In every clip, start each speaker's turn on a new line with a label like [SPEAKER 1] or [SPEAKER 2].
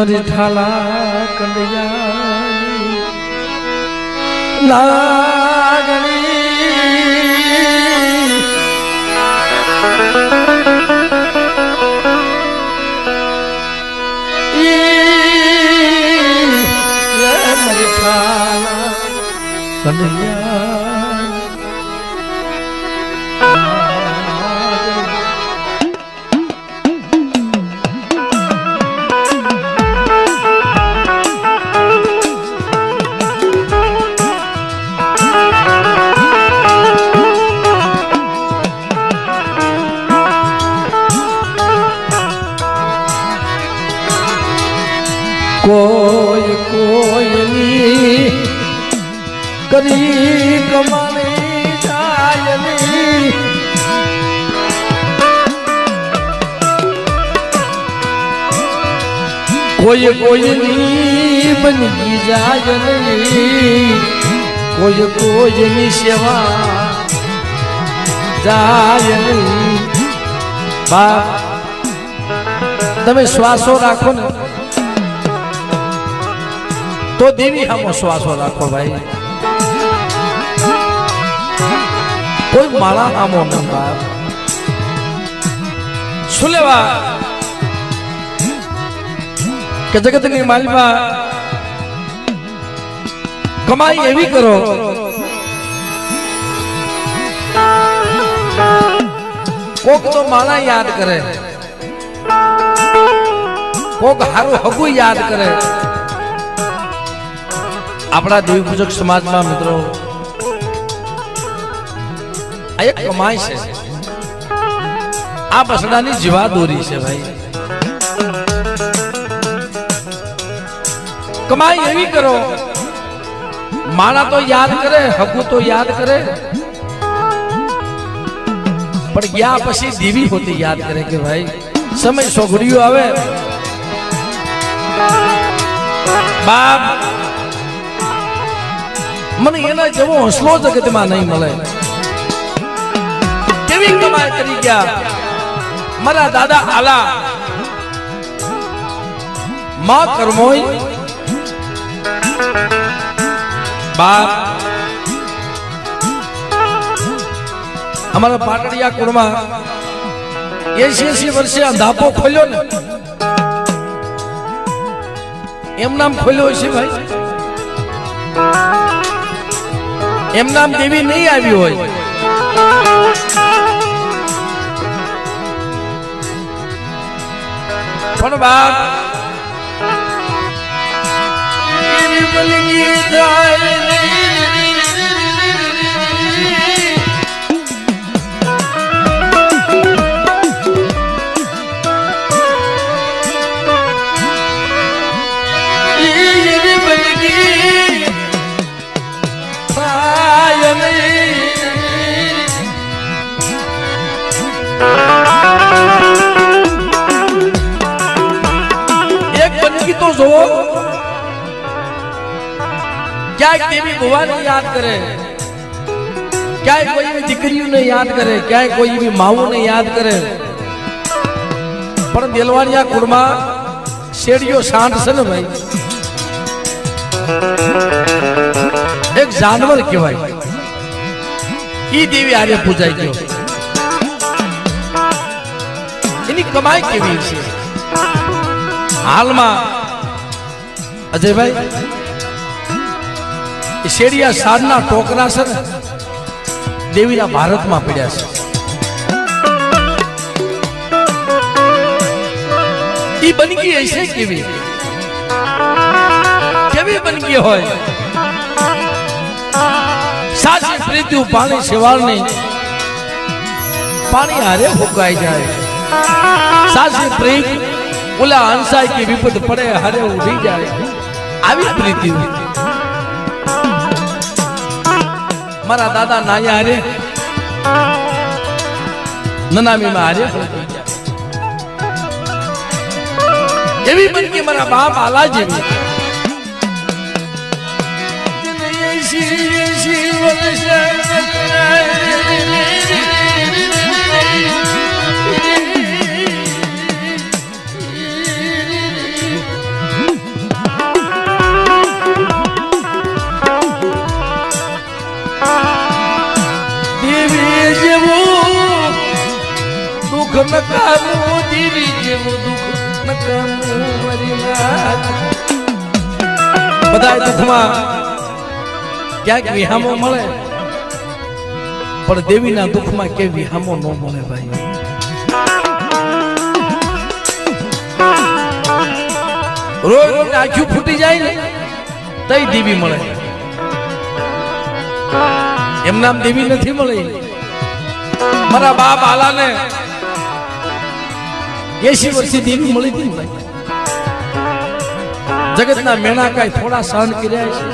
[SPEAKER 1] મરી ઠાલા કંડિયાની લાગણી ઈ મરી થાલા કંડિયાની કોઈની બની જાયની કોઈ કોઈની સેવા જાયની બાપ તમે શ્વાસો રાખો ને. તો દેવી આમો શ્વાસો રાખો ભાઈ. કોઈ માળા હામો ન બાપ શું લેવા? કે જગતની માલમાં કમાઈ એવી કરો. કોક તો માળા યાદ કરે. કોક હારું હગું યાદ કરે. આપણા દેવી પૂજક સમાજમાં મિત્રો, આ એક કમાઈ છે. આ બસડાની જીવા દોરી છે ભાઈ. કમાઈ એવી કરો. માણા તો યાદ કરે હકુ તો યાદ કરે. પણ ગયા પછી દેવી હોતી યાદ કરે કે ભાઈ સમય સોગડીઓ આવે. બાપ મને એના જેવો હસલો જગતમાં નહીં મળે. કેવી કમાઈ કરી ગયા? મારા દાદા આલા. માં કરમોય બાપ. અમારા પાટડિયા કુળમાં એસી એસી વર્ષે આ ધાપો ખોલ્યો ને. એમ નામ ખોલ્યો છે ભાઈ. એમ નામ દેવી નહીં આવી હોય. પણ બાપ. એવી ભુવાને યાદ કરે. ક્યાંય કોઈ એવી દીકરીઓને યાદ કરે, ક્યાંય કોઈ એવી માવુને યાદ કરે. પણ દેલવાણિયા કુળમાં શેડીઓ શાંત છે ને ભાઈ? એક જાનવર કહેવાય. ઈ દેવી આર્ય પૂજાઈ ગયો. એની કમાઈ કેવી છે? હાલમાં અજયભાઈ શેડિયા સારના ટોકરા છે ને દેવીના ભારતમાં પડ્યા છે. ઈ બનગી હશે કેવી? કેવી બનગી હોય? સાચી પ્રીતિ પાણી શિવાળની પાણી હારે ફૂંકાઈ જાય. સાચી પ્રીત, ઓલા હંસાય કે વિપદ પડે, હારે ઉડી જાય. આવી પ્રીતિ મારા દાદા નાયા હારે નનામીમાં હારે ફૂંકાઈ જાય. એવી બનકી મારા બાપ આલા જેવી બધાય દુઃખમાં ક્યાંક વિહામો મળે? પણ દેવીના દુઃખમાં કે વિહામો ન મળે ભાઈ. રોજ આખું ફૂટી જાય ને, તઈ દેવી મળે. એમ નામ દેવી નથી મળે. મારા બાપ આલાને એસી વર્ષથી દેવી મળી હતી ભાઈ. જગતના મેણા કાંઈ થોડા સહન કર્યા છે?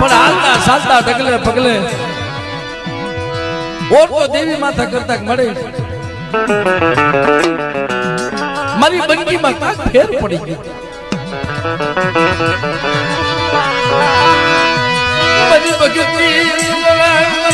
[SPEAKER 1] પણ હાલતા ચાલતા ડગલે પગલે ઓટો દેવી માથા કરતા મળે મારી બંગીમાં કાંક ફેર પડી ગયો. મારી ભગતી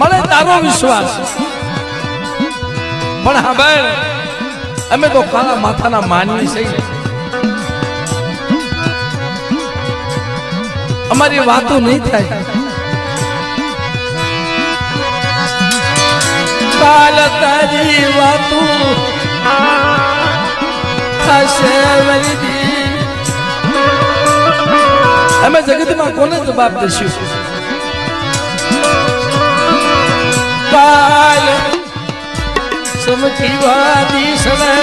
[SPEAKER 1] મળે તારો વિશ્વાસ. પણ હા ભાઈ, અમે તો કાળા માથાના માનવી છીએ અમારી વાતો નહીં થાય. કાલ તારી વાતો થશે વૈદી અમે જગતમાં કોને જવાબ દઈશું કાલ સમજી વાદી સવે.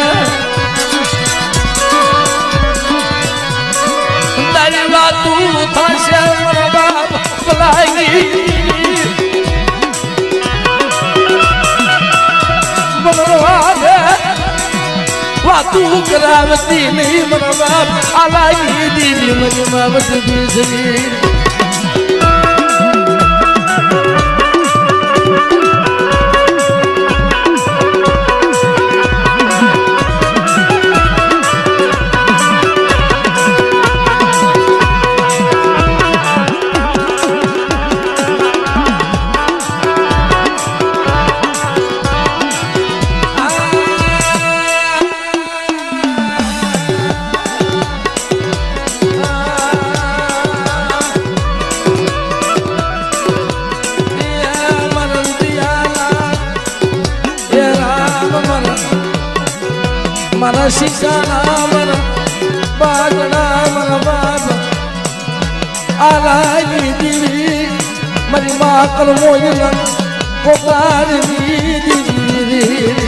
[SPEAKER 1] તારી વાતું થશે બાપ ભલાઈ. વાતું કરાવતી નહીં મારા બાપ આલાગી દીદી મને માવત બેસરી મારા શિકાના મારા બાગડા મારા બાબા આરાની દીવી મારી મા કરમો પોતાની દીવી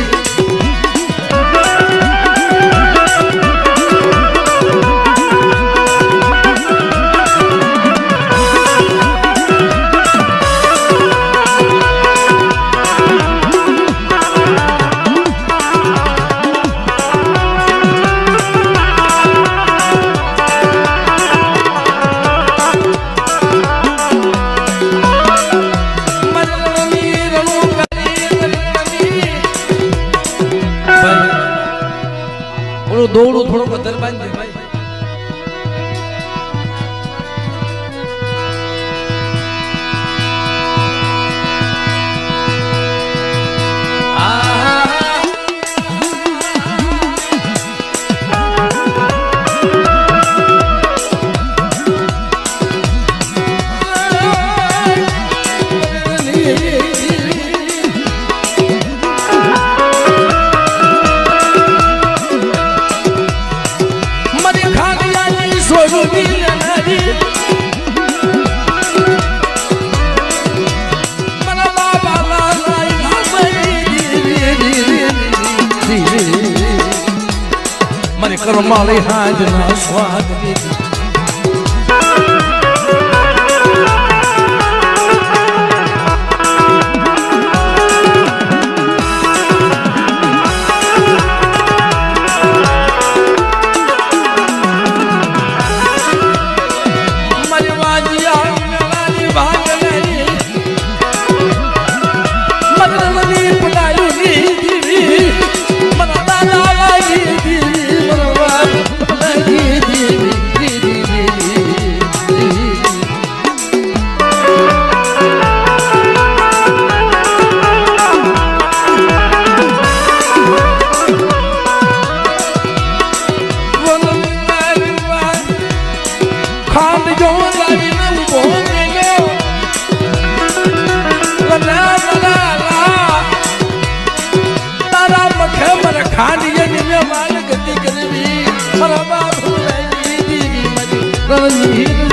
[SPEAKER 1] મળે હાજના સ્વાદ લીધા ગતિ કરવી બરાબર ભૂલાઈ દીધી મારી રણજીત